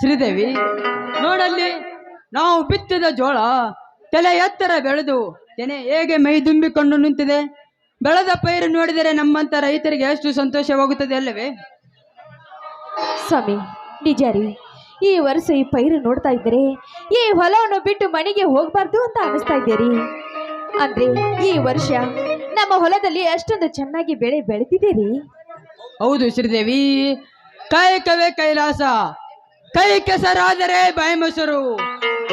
ಶ್ರೀದೇವಿ, ನೋಡಲ್ಲಿ ನಾವು ಬಿತ್ತಿದ ಜೋಳ ತಲೆ ಎತ್ತರ ಬೆಳೆದು ತೆನೆ ಹೇಗೆ ಮೈ ತುಂಬಿಕೊಂಡು ನಿಂತಿದೆ? ಬೆಳೆದ ಪೈರು ನೋಡಿದರೆ ನಮ್ಮಂತ ರೈತರಿಗೆ ಎಷ್ಟು ಸಂತೋಷವಾಗುತ್ತದೆ ಅಲ್ಲವೇ? ಸ್ವಾಮಿ, ನಿಜ ರೀ. ಈ ವರ್ಷ ಈ ಪೈರು ನೋಡ್ತಾ ಇದ್ದರೆ ಈ ಹೊಲವನ್ನು ಬಿಟ್ಟು ಮನೆಗೆ ಹೋಗ್ಬಾರ್ದು ಅಂತ ಅನಿಸ್ತಾ ಇದ್ದೀರಿ ಅಂದ್ರೆ ಈ ವರ್ಷ ನಮ್ಮ ಹೊಲದಲ್ಲಿ ಅಷ್ಟೊಂದು ಚೆನ್ನಾಗಿ ಬೆಳೆ ಬೆಳೆದಿದ್ದೀರಿ ಹೌದು ಶ್ರೀದೇವಿ. ಕಾಯಕವೇ ಕೈಲಾಸ ಕೈ ಕೆಸರಾದರೆ ಬಾಯಿ ಮೊಸರು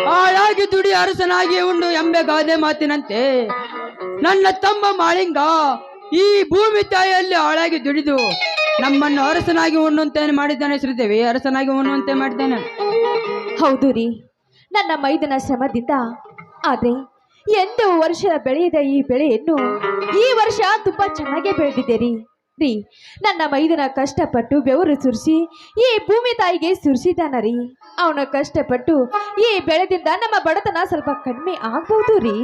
ಹಾಳಾಗಿ ದುಡಿ ಅರಸನಾಗಿ ಉಂಡು ಎಂಬೆ ಗಾದೆ ಮಾತಿನಂತೆ. ನನ್ನ ತಮ್ಮ ಮಾಳಿಂಗ ಈ ಭೂಮಿ ತಾಯಿಯಲ್ಲಿ ಹಾಳಾಗಿ ದುಡಿದು ನಮ್ಮನ್ನು ಅರಸನಾಗಿ ಉಣ್ಣುವಂತೆ ಮಾಡಿದ್ದಾನೆ ಶ್ರೀದೇವಿ. ಅರಸನಾಗಿ ಉಣ್ಣುವಂತೆ ಮಾಡಿದ್ದಾನೆ. ಹೌದು ರೀ. ನನ್ನ ಮೈದನ ಶ್ರಮದಿಂದ ಆದ್ರೆ ಎಂಟು ವರ್ಷದ ಬೆಳೆಯದ ಈ ಬೆಳೆಯನ್ನು. ಈ ವರ್ಷ ತುಂಬಾ ಚೆನ್ನಾಗೇ ಬೆಳೆದಿದೆ ರೀ. ನನ್ನ ಮೈದನ ಕಷ್ಟಪಟ್ಟು ಬೆವರು ಸುರಿಸಿ ಈ ಭೂಮಿ ತಾಯಿಗೆ ಸುರಿಸಿದಾನ ರೀ. ಅವನ ಕಷ್ಟಪಟ್ಟು ಈ ಬೆಳೆದಿಂದ ನಮ್ಮ ಬಡತನ ಸ್ವಲ್ಪ ಕಡಿಮೆ ಆಗ್ಬೋದು ರೀ.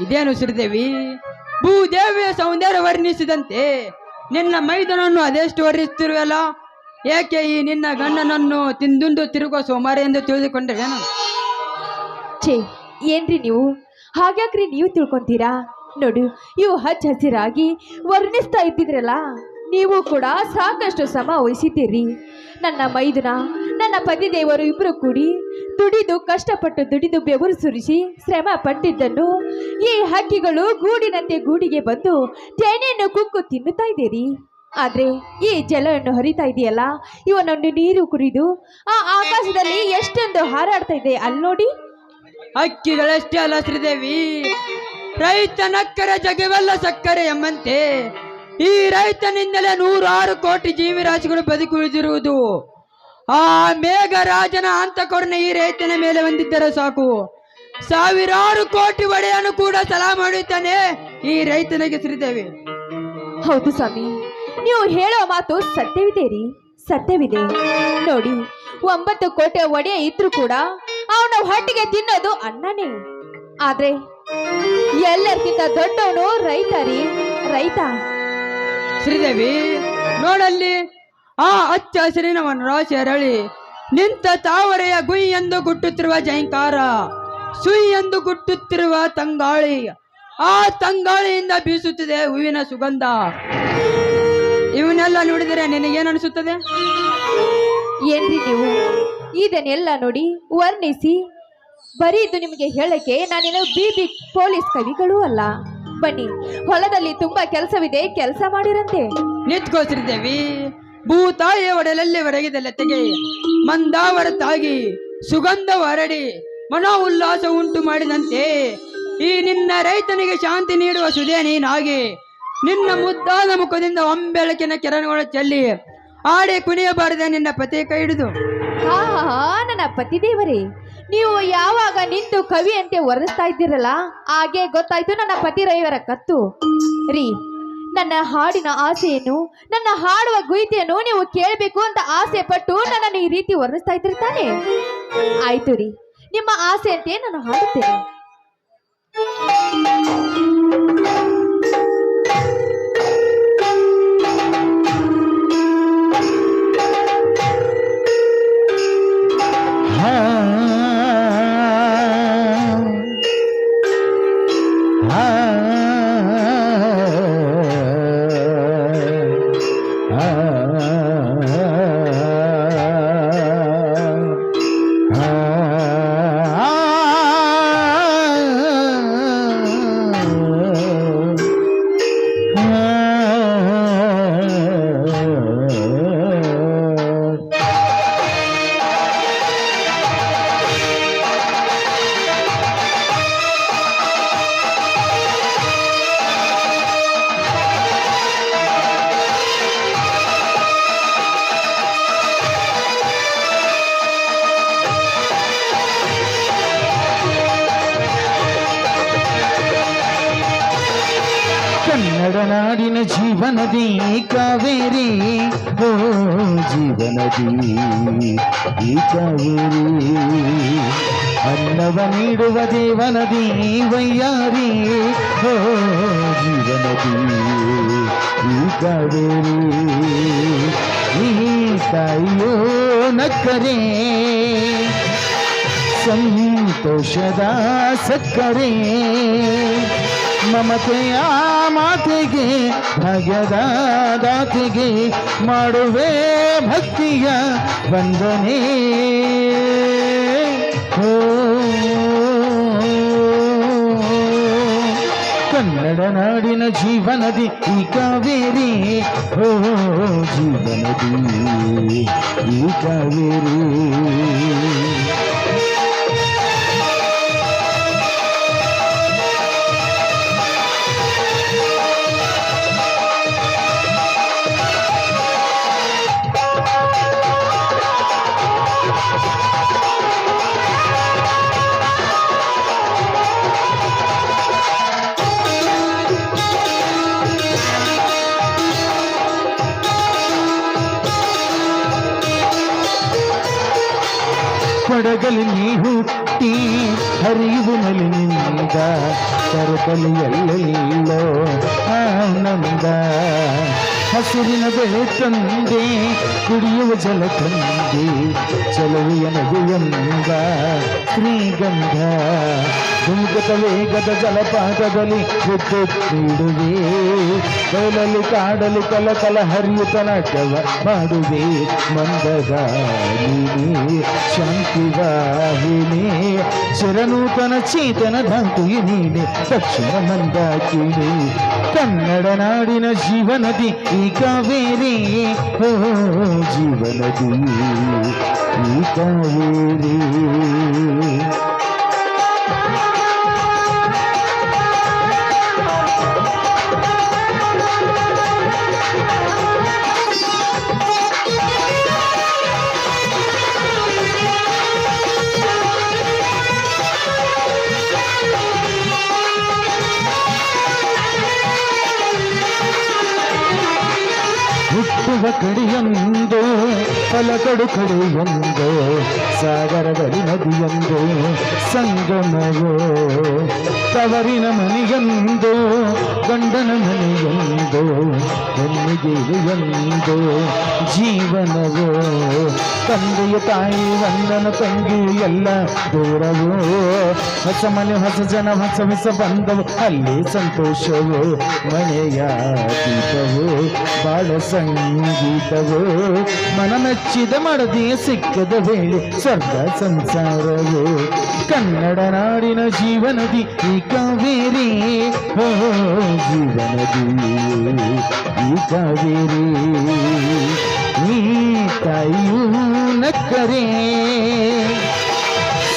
ಇದೇನು ಶ್ರೀದೇವಿ ಭೂದೇವಿಯ ಸೌಂದರ್ಯ ವರ್ಣಿಸಿದಂತೆ ನಿನ್ನ ಮೈದನನ್ನು ಅದೆಷ್ಟು ವರ್ಣಿಸ್ತಿರುವಲ್ಲ ಏಕೆ ಈ ನಿನ್ನ ಗಂಡನನ್ನು ತಿಂದುಂಡು ತಿರುಗುವ ಸೋಮಾರಿ ಎಂದು ತಿಳಿದುಕೊಂಡವೇನು? ಛೇ ಏನ್ರಿ ನೀವು? ಹಾಗ್ಯಾಕ್ರಿ ನೀವು ತಿಳ್ಕೊಂತೀರಾ? ನೋಡು, ಇವು ಹಚ್ಚ ಹಸಿರಾಗಿ ವರ್ಣಿಸ್ತಾ ಇದ್ದಿದ್ರಲ್ಲ, ನೀವು ಕೂಡ ಸಾಕಷ್ಟು ಶ್ರಮ ವಹಿಸಿದ್ದೀರಿ. ನನ್ನ ಮೈದುನ, ನನ್ನ ಪತಿದೇವರು ಇಬ್ಬರು ಕೂಡಿ ದುಡಿದು ಕಷ್ಟಪಟ್ಟು ದುಡಿದು ಬೆವರು ಸುರಿಸಿ ಶ್ರಮ ಪಟ್ಟಿದ್ದನ್ನು ಈ ಹಕ್ಕಿಗಳು ಗೂಡಿನಂತೆ ಗೂಡಿಗೆ ಬಂದು ತೇನೆಯನ್ನು ಕುಕ್ಕು ತಿನ್ನುತ್ತಾ ಇದ್ದೀರಿ. ಆದ್ರೆ ಈ ಜಲವನ್ನು ಹರಿತಾ ಇದೆಯಲ್ಲ, ಇವನೊಂದು ನೀರು ಕುರಿದು ಆ ಆಕಾಶದಲ್ಲಿ ಎಷ್ಟೊಂದು ಹಾರಾಡ್ತಾ ಇದೆ ಅಲ್ಲಿ ನೋಡಿ ಹಕ್ಕಿಗಳಷ್ಟೇ ಅಲ್ಲ ಶ್ರೀದೇವಿ ರೈತನಕ್ಕರೆ ಜಗವೆಲ್ಲ ಸಕ್ಕರೆ ಎಂಬಂತೆ. ಈ ರೈತನಿಂದಲೇ ನೂರಾರು ಕೋಟಿ ಜೀವಿರಾಶಿಗಳು ಬದುಕುಳಿದಿರುವುದು. ಆ ಮೇಘರಾಜನ ಅಂತಕೊರನೆ ಈ ರೈತನ ಮೇಲೆ ಬಂದಿದ್ದರೆ ಸಾಕು. ಸಾವಿರಾರು ಕೋಟಿ ಒಡೆಯನ್ನು ಕೂಡ ಸಲಾ ಮಾಡುತ್ತಾನೆ ಈ ರೈತನಿಗೆ ಶ್ರೀದೇವಿ ಹೌದು ಸ್ವಾಮಿ, ನೀವು ಹೇಳೋ ಮಾತು ಸತ್ಯವಿದೆ ರೀ, ಸತ್ಯವಿದೆ. ನೋಡಿ, ಒಂಬತ್ತು ಕೋಟಿ ಒಡೆಯ ಇದ್ರು ಕೂಡ ಅವನ ಹೊಟ್ಟಿಗೆ ತಿನ್ನೋದು ಅನ್ನನೇ ಆದ್ರೆ ಎಲ್ಲರಿಗಿಂತ ದೊಡ್ಡವನು ರೈತ ರೀ ರೈತ. ಶ್ರೀದೇವಿ ನೋಡಲ್ಲಿ ಆ ಹಚ್ಚ ಹಸಿರಿನ ಅರಳಿ ನಿಂತ ತಾವರೆಯ ಗುಯ್ ಎಂದು ಗುಟ್ಟುತ್ತಿರುವ ಜೈಂಕಾರ ಸುಯ್ ಎಂದು ಗುಟ್ಟುತ್ತಿರುವ ತಂಗಾಳಿ ಆ ತಂಗಾಳಿಯಿಂದ ಬೀಸುತ್ತಿದೆ ಹೂವಿನ ಸುಗಂಧ. ಇವನ್ನೆಲ್ಲ ನೋಡಿದರೆ ನಿನಗೇನು ಅನಿಸುತ್ತದೆ ಏನ್ರಿ ನೀವು? ಇದನ್ನೆಲ್ಲ ನೋಡಿ ವರ್ಣಿಸಿ, ಬರೀದು ನಿಮಗೆ ಹೇಳಕ್ಕೆ ನಾನೇನು ಬಿ ಬಿ ಪೊಲೀಸ್ ಕವಿಗಳು ಅಲ್ಲ. ಬನ್ನಿ, ಹೊಲದಲ್ಲಿ ತುಂಬಾ ಕೆಲಸವಿದೆ, ಕೆಲಸ ಮಾಡಿರಂತೆ. ನಿಂತ್ಕೋ ಭೂ ತಾಯಿಯ ಒಡಲಲ್ಲಿ ಒರಗಿದ ತೆಗೆ, ಮಂದಾವರ ತಾಗಿ, ಸುಗಂಧ ಹೊರಡಿ ಮನೋ ಉಲ್ಲಾಸ ಉಂಟು ಮಾಡಿದಂತೆ. ಈ ನಿನ್ನ ರೈತನಿಗೆ ಶಾಂತಿ ನೀಡುವ ಸುದೇ ನೀನಾಗಿ, ನಿನ್ನ ಮುದ್ದಾದ ಮುಖದಿಂದ ಒಂಬೆಳಕಿನ ಕಿರಣಗಳು ಚೆಲ್ಲಿ, ಆಡಿ ಕುಣಿಯಬಾರದೆ ನಿನ್ನ ಪತಿ ಕೈ ಹಿಡಿದು. ಹಾ ನನ್ನ ಪತಿದೇವರೇ, ನೀವು ಯಾವಾಗ ನಿಂತು ಕವಿ ಅಂತೆ ವರ್ಣಿಸ್ತಾ ಇದ್ದೀರಲ್ಲ, ಹಾಗೆ ಗೊತ್ತಾಯ್ತು ನನ್ನ ಪತಿ ರೈವರ ಕತ್ತು. ರೀ, ನನ್ನ ಹಾಡಿನ ಆಸೆಯನ್ನು, ನನ್ನ ಹಾಡುವ ಗುಯಿತೆಯನ್ನು ನೀವು ಕೇಳಬೇಕು ಅಂತ ಆಸೆ ಪಟ್ಟು ನನ್ನನ್ನು ಈ ರೀತಿ ವರ್ಣಿಸ್ತಾ ಇದ್ದೀರಿ ತಾನೆ ಆಯ್ತು ರೀ, ನಿಮ್ಮ ಆಸೆಯಂತೆ ನಾನು ಹಾಡುತ್ತೇನೆ. ಜೀವನದಿ ಕಾವೇರಿ ಓ ಜೀವನದಿ ಈ ಕಾವೇರಿ ಅನ್ನವ ನೀಡುವ ದೇವನದಿ ವೈಯಾರಿ ಓ ಜೀವನದಿ ಈ ಕಾವೇರಿ ಈ ತಾಯಿಯೋ ನಕ್ಕರೆ ಸಂತೋಷದ ಸಕ್ಕರೆ ಮಮತೆಯ ಮಾತಿಗೆ, ಭಾಗ್ಯದ ದಾತಿಗೆ, ಮಾಡುವೆ ಭಕ್ತಿಯ ವಂದನೆ. ಓ, ಕನ್ನಡ ನಾಡಿನ ಜೀವನದಿ, ಈ ಕಾವೇರಿ. ಓ, ಜೀವನದಿ, ಈ ಕಾವೇರಿ. ಕೊಡಗಲಿ ನೀ ಹುಟ್ಟಿ ಹರಿಯುವ ನಲಿನಿಂದ ಕರಕಲಿ ಎಲ್ಲೆಲ್ಲೋ ಆನಂದ ಹಸಿರಿನ ಬೆಳೆ ತಂದೆ ಕುಡಿಯುವ ಜಲ ತಂದೆ ಚಲುವೆಯ ನಗುವೆಂದ ಶ್ರೀಗಂಧ ಧುಮುಕದ ವೇಗದ ಜಲಪಾತದಲ್ಲಿ ವಿದ್ಯುತ್ ನೀಡುವೆ ಬಯಲಲ್ಲಿ ಕಾಡಲಿ ಕಲ ಕಲ ಹರಿಯುತ್ತ ನಾಟ್ಯವ ಮಾಡುವೆ ಮಂದದ ನೀನೇ ಶಾಂತಿ ವಾಹಿನಿ ಚಿರನೂತನ ಚೇತನ ಧಾತುಯಿ ನೀನೆ ದಕ್ಷಿಣ ಮಂದಾಕಿನಿ ಕನ್ನಡ ನಾಡಿನ ಜೀವನದಿ ಈ ಕಾವೇರಿ ಓ ಜೀವನದಿ ಈ ಕಾವೇರಿ ಹುಟ್ಟುವ ಕಡೆಯೊಂದು ಫಲಕಡು ಕಡೆಯೊಂದು ಸಾಗರದಲ್ಲಿ ನದಿಯೊಂದು ಸಂಗಮವೋ, ತವರಿನ ಮನೆಯೊಂದು ಗಂಡನ ಮನೆಯೊಂದು ಹೆಣ್ಣಿಗೆಯೊಂದು ಜೀವನವೋ, ತಂದೆಯ ತಾಯಿ, ವಂದನ ತಂಗಿ, ಎಲ್ಲ ದೂರವೋ, ಹೊಸ ಮನೆ, ಹೊಸ ಜನ, ಹೊಸ ಹೊಸ ಬಂದವು ಅಲ್ಲಿ ಸಂತೋಷವೋ, ಮನೆಯ ದೀಪವೋ, ಬಾಳ ಸಂಗೀತವು? ಮನ ಮೆಚ್ಚಿದ ಮಡದಿಯ ಸಿಕ್ಕದ ವೇಳೆ ಸ್ವರ್ಗ ಸಂಸಾರವು? ಕನ್ನಡ ನಾಡಿನ ಜೀವನದಿ ಈ ಕಾವೇರಿ. ಓ, ಜೀವನದಿ, ಈ ಕಾವೇರಿ. ಈ ತಾಯಿಯೂ ನಕ್ಕರೆ.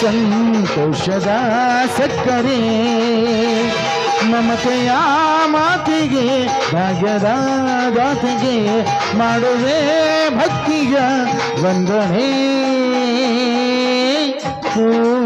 ಸಂತೋಷದ ಸಕ್ಕರೆ. ಮಮತೆಯ ಮಾತಿಗೆ ಭಾಗ್ಯದ ದಾಸಿಗೆ ಮಾಡುವೆ ಭಕ್ತಿಯ ವಂದನೆ. ಓ,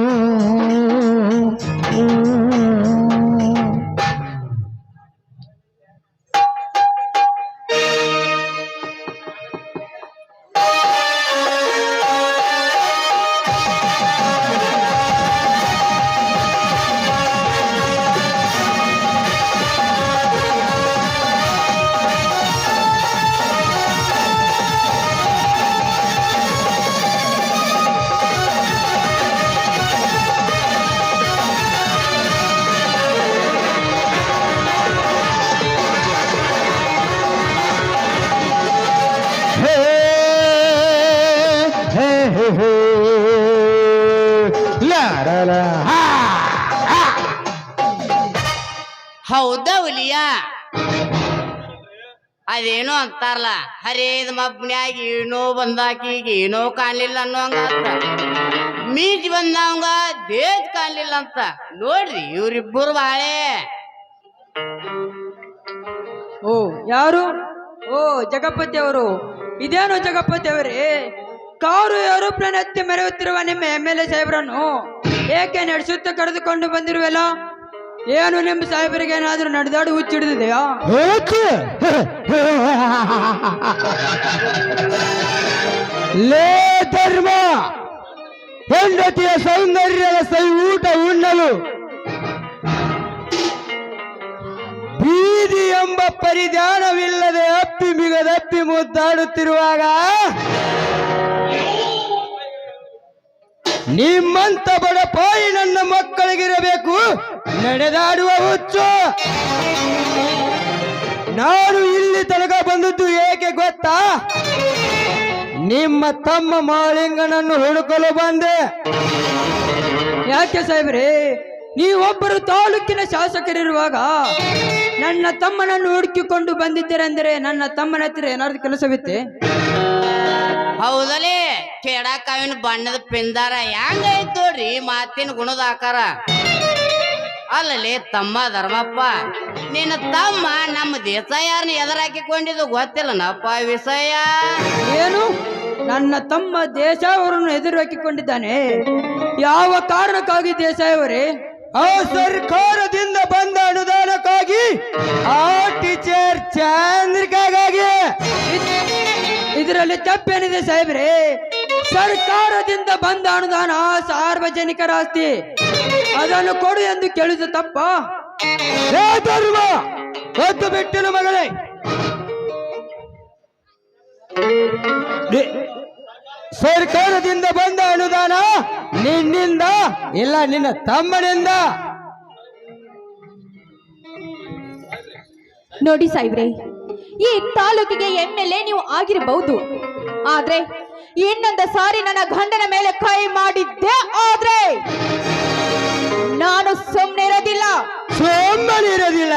ಹೌದ ಹುಲಿಯ? ಅದೇನೋ ಅಂತಾರಲ್ಲ, ಹರೇದ ಮಬ್ನ್ಯಾಗ ಏನೋ ಬಂದಾಕಿಗೆ ಏನೋ ಕಾಣಲಿಲ್ಲ ಅನ್ನೋಂಗ ಮೀಜ್ ಬಂದವಂಗ ದೇಜ್ ಕಾಣಲಿಲ್ಲ ಅಂತ. ನೋಡ್ರಿ ಇವ್ರಿಬ್ಬರು ಬಾಳೆ. ಓ, ಯಾರು? ಓ, ಜಗಪತಿ ಅವರು. ಇದೇನು ಜಗಪತಿ ಅವರೇ? ಕಾರು ಏರೋಪ್ಲೇನ್ ಹತ್ತಿ ಮೆರೆಯುತ್ತಿರುವ ನಿಮ್ಮ ಎಂ ಎಲ್ ಎ ಸಾಹೇಬ್ರನ್ನು ಏಕೆ ನಡೆಸುತ್ತ ಕರೆದುಕೊಂಡು ಬಂದಿರುವಲ್ಲ? ಏನು ನಿಮ್ಮ ಸಾಹೇಬರಿಗೆ ಏನಾದ್ರೂ ನಡೆದಾಡು ಹುಚ್ಚಿಡಿದೆಯಾ. ಲೇ ಧರ್ಮ ಹೆಂಡತಿಯ ಸೌಂದರ್ಯದ ಸೈ ಊಟ ಉಣ್ಣಲು ಬೀದಿ ಎಂಬ ಪರಿಧಾನವಿಲ್ಲದೆ ಅಪ್ಪಿ ಮಿಗದಪ್ಪಿ ಮುದ್ದಾಡುತ್ತಿರುವಾಗ ನಿಮ್ಮಂತ ಬಡಪಾಯಿ ನನ್ನ ಮಕ್ಕಳಿಗಿರಬೇಕು. ನಡೆದಾಡುವ ಹುಚ್ಚು. ನಾನು ಇಲ್ಲಿ ತನಕ ಬಂದದ್ದು ಏಕೆ ಗೊತ್ತಾ? ನಿಮ್ಮ ತಮ್ಮ ಮಾಳಿಂಗನನ್ನು ಹುಡುಕಲು ಬಂದೆ. ಯಾಕೆ ಸಾಹೇಬ್ರೆ? ನೀವೊಬ್ಬರು ತಾಲೂಕಿನ ಶಾಸಕರಿರುವಾಗ ನನ್ನ ತಮ್ಮನನ್ನು ಹುಡುಕಿಕೊಂಡು ಬಂದಿದ್ದೀರೆಂದರೆ ನನ್ನ ತಮ್ಮನ ಹತ್ತಿರ ಏನಾದ್ರು ಕೆಲಸವಿತ್ತೆ? ಹೌದಲೇ? ಕೇಡಾಕಾವಿನ ಬಣ್ಣದ ಪಿಂದಾರ ಹೆಂಗೈತ್ ನೋಡ್ರಿ ಮಾತಿನ ಗುಣದ ಆಕಾರ? ಅಲ್ಲಲ್ಲಿ ತಮ್ಮ ಧರ್ಮಪ್ಪ, ನಿನ್ನ ತಮ್ಮ ನಮ್ಮ ದೇಸಾಯಾರನ್ನ ಎದುರಾಕಿಕೊಂಡಿದ್ದು ಗೊತ್ತಿಲ್ಲನಪ್ಪ ವಿಷಯ? ಏನು? ನನ್ನ ತಮ್ಮ ದೇಶ ಎದುರು ಹಾಕಿಕೊಂಡಿದ್ದಾನೆ ಯಾವ ಕಾರಣಕ್ಕಾಗಿ ದೇಶ ಅವರೇ ಆ ಸರ್ಕಾರದಿಂದ ಬಂದ ಅನುದಾನಕ್ಕಾಗಿ ಆ ಟೀಚರ್ ಚಾಂದ್ರಿಕಾಗಾಗಿ. ಇದರಲ್ಲಿ ತಪ್ಪೇನಿದೆ ಸಾಹೇಬ್ರೆ? ಸರ್ಕಾರದಿಂದ ಬಂದ ಅನುದಾನ ಸಾರ್ವಜನಿಕರ ಆಸ್ತಿ. ಅದನ್ನು ಕೊಡು ಎಂದು ಕೇಳಿದ ತಪ್ಪ. ಹೊತ್ತು ಬಿಟ್ಟನು ಮಗಳೇ. ಸರ್ಕಾರದಿಂದ ಬಂದ ಅನುದಾನ ನಿನ್ನಿಂದ, ಇಲ್ಲ, ನಿನ್ನ ತಮ್ಮನಿಂದ. ನೋಡಿ ಸಾಯ್ಬ್ರೆ ಈ ತಾಲೂಕಿಗೆ ಎಂ ನೀವು ಆಗಿರಬಹುದು ಆದ್ರೆ ಇನ್ನೊಂದು ಸಾರಿ ನನ್ನ ಗಂಡನ ಮೇಲೆ ಕೈ ಮಾಡಿದ್ದೆ ಆದ್ರೆ ನಾನು ಸುಮ್ಮನೆ ಇರೋದಿಲ್ಲ. ಸೋಮನಿರೋದಿಲ್ಲ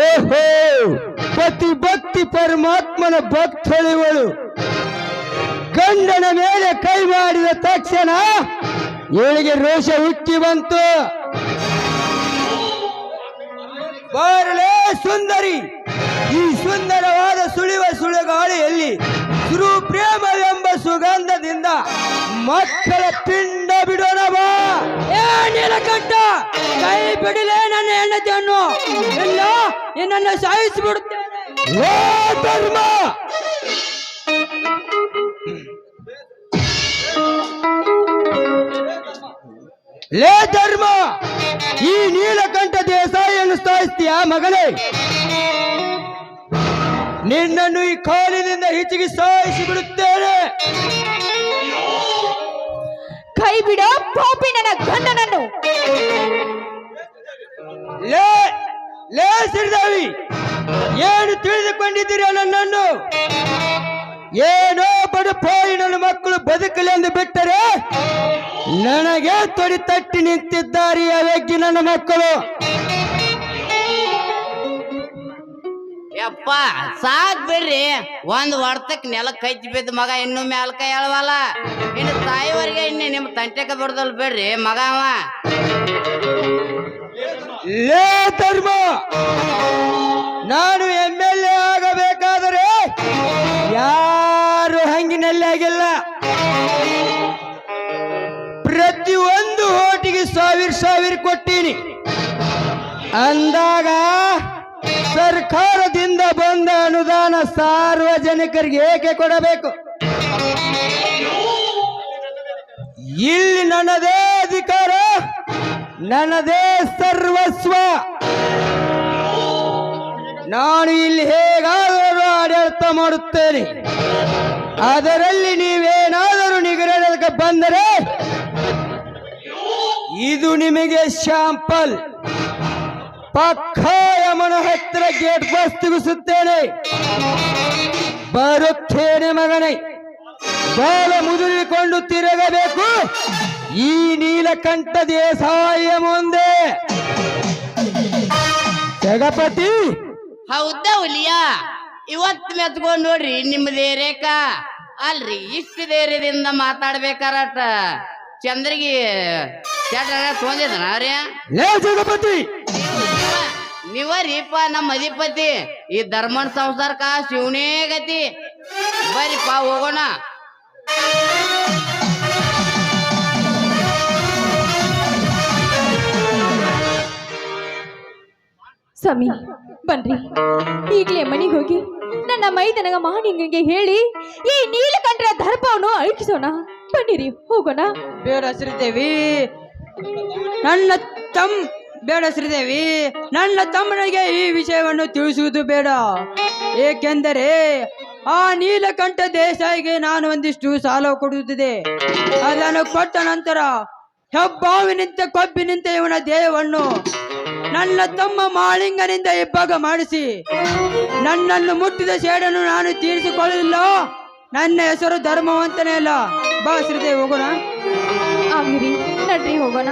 ಓಹೋ, ಪತಿ ಭಕ್ತಿ ಪರಮಾತ್ಮನ ಭಕ್ತಳಿವಳು ಗಂಡನ ಮೇಲೆ ಕೈ ಮಾಡಿದ ತಕ್ಷಣ ಇವಳಿಗೆ ರೋಷ ಹುಟ್ಟಿ ಬಂತು. ಬಾರಲೇ ಸುಂದರಿ. ಈ ಸುಂದರವಾದ ಸುಳಿವ ಸುಳುಗಾಳಿಯಲ್ಲಿ ಸುರು ಪ್ರೇಮವೆಂಬ ಸುಗಂಧದಿಂದ ಮಕ್ಕಳ ಪಿಂಡ ಬಿಡೋಣ ಬಾ. ಏ ನೀಲಕಂಠ ಕೈ ಬಿಡಲೇ ನನ್ನ ಹೆಂಡತಿಯನ್ನು. ಇಲ್ಲ ನಿನ್ನನ್ನು ಸಾಯಿಸಿಬಿಡುತ್ತೇನೆ. ಓ ಧರ್ಮ. ಲೇ ಧರ್ಮ! ಈ ನೀಲಕಂಠ ದೇಸಾಯಿಯನ್ನು ಸ್ಥಾಯಿಸ್ತೀಯ ಮಗನೇ? ನಿನ್ನನ್ನು ಈ ಕಾಲಿನಿಂದ ಹೆಚ್ಚಿಗೆ ಸಾಯಿಸಿ ಬಿಡುತ್ತೇನೆ. ಕೈ ಬಿಡ ಪಾಪಿ ನನ್ನ ಗಂಡನನ್ನು. ಲೇ ಲೇ ಸಿರಿದಾವಿ ಏನು ತಿಳಿದುಕೊಂಡಿದ್ದೀರಾ ನನ್ನನ್ನು? ಏನೋ ಬಡಪಾಯಿನ ನನ್ನ ಮಕ್ಕಳು ಬದುಕಲಿ ಎಂದು ಬಿಟ್ಟರೆ ನನಗೆ ತೊಡಿ ತಟ್ಟಿ ನಿಂತಿದ್ದಾರೆ ಅವೆಗ್ಗಿ ನನ್ನ ಮಕ್ಕಳು. ಯಪ್ಪ ಸಾಕ್ ಬಿಡ್ರಿ. ಒಂದ್ ವರ್ತಕ್ ನೆಲಕ್ ಹಚ್ಚಿ ಬಿದ್ದ ಮಗ ಇನ್ನು ಮ್ಯಾಲ ಕೈ ಹೇಳವಲ್ಲ ಇನ್ನು ತಾಯಿವರೆಗೆ ಇನ್ನು ನಿಮ್ಮ ತಂಟೆಕ ಬರ್ದಲ್ ಬಿಡ್ರಿ ಮಗ ಅವ. ಲೇ ಧರ್ಮ ನಾನು ಎಂ ಎಲ್ ಎ ಆಗಬೇಕಾದರೆ ಯಾರು ಹಂಗಿನಲ್ಲಿ ಆಗಿಲ್ಲ. ಪ್ರತಿಯೊಂದು ಓಟಿಗೆ ಸಾವಿರ ಸಾವಿರ ಕೊಟ್ಟೀನಿ. ಅಂದಾಗ ಸರ್ಕಾರದಿಂದ ಬಂದ ಅನುದಾನ ಸಾರ್ವಜನಿಕರಿಗೆ ಏಕೆ ಕೊಡಬೇಕು? ಇಲ್ಲಿ ನನ್ನದೇ ಅಧಿಕಾರ, ನನ್ನದೇ ಸರ್ವಸ್ವ. ನಾನು ಇಲ್ಲಿ ಹೇಗಾದರೂ ಆಡಳಿತ ಮಾಡುತ್ತೇನೆ. ಅದರಲ್ಲಿ ನೀವೇನಾದರೂ ನಿಗರಣಕ್ಕೆ ಬಂದರೆ ಇದು ನಿಮಗೆ ಶಾಂಪಲ್ ಪಕ್ಕ ಯಮನ ಹತ್ತಿರ ಗೇಟ್ ಬಸ್ ತಿಗಿಸುತ್ತೇನೆ ಬರುತ್ತೇನೆ ಮಗನೇ. ಬಾಲ ಮುದುರಿಕೊಂಡು ತಿರುಗಬೇಕು. ಈ ನೀಲಕಂಠ ದೇಸಾಯ ಮುಂದೆ. ಜಗಪತಿ ಹೌದಾ ಹುಲಿಯ? ಇವತ್ ಮೆತ್ಕೊಂಡ್ ನೋಡ್ರಿ ನಿಮ್ಮದೇ ರೇಖಾ. ಅಲ್ರಿ ಇಷ್ಟು ಧೈರ್ಯದಿಂದ ಮಾತಾಡ್ಬೇಕಾರ ಚಂದ್ರಗಿ ಲೇ ಜಗಪತಿ ನೀವ ರೀಪ ನಮ್ಮ ಅಧಿಪತಿ. ಈ ಧರ್ಮನ್ ಸಂಸಾರಕ್ಕ ಶಿವನೇ ಗತಿ. ಬರೀಪ ಹೋಗೋಣ. ಸ್ವಾಮಿ ಬನ್ರಿ. ಈಗಲೇ ಮನೆಗೆ ಹೋಗಿ ನನ್ನ ಮೈದನಗ ಮಾನಿಂಗಂಗೆ ಹೇಳಿ, ಈ ನೀಲಕಂಠರ ದರ್ಪವನ್ನು ಅಳಿಸೋಣ. ಬನ್ನಿರಿ, ಹೋಗೋಣ. ಬೇಡ ಶ್ರೀದೇವಿ. ನನ್ನ ತಮ್, ಬೇಡ ಶ್ರೀದೇವಿ. ನನ್ನ ತಮ್ಮನಿಗೆ ಈ ವಿಷಯವನ್ನು ತಿಳಿಸುವುದು ಬೇಡ. ಏಕೆಂದರೆ ಆ ನೀಲಕಂಠ ದೇಸಾಯಿಗೆ ನಾನು ಒಂದಿಷ್ಟು ಸಾಲ ಕೊಡುತ್ತಿದೆ. ಅದನ್ನು ಕೊಟ್ಟ ನಂತರ ಹೆಬ್ಬಾವಿನಿಂದ ಕೊಬ್ಬಿನಿಂದ ಇವನ ದೇಹವನ್ನು ನನ್ನ ತಮ್ಮ ಮಾಳಿಂಗನಿಂದ ಇಬ್ಬಾಗ ಮಾಡಿಸಿ, ನನ್ನನ್ನು ಮುಟ್ಟಿದ ಸೇಡನ್ನು ನಾನು ತೀರಿಸಿಕೊಳ್ಳಲಿಲ್ಲ? ನನ್ನ ಹೆಸರು ಧರ್ಮವಂತನೇ ಅಲ್ಲ. ಬಾ ಶ್ರೀದೇವಿ, ಹೋಗೋಣ. ಹೋಗೋಣ.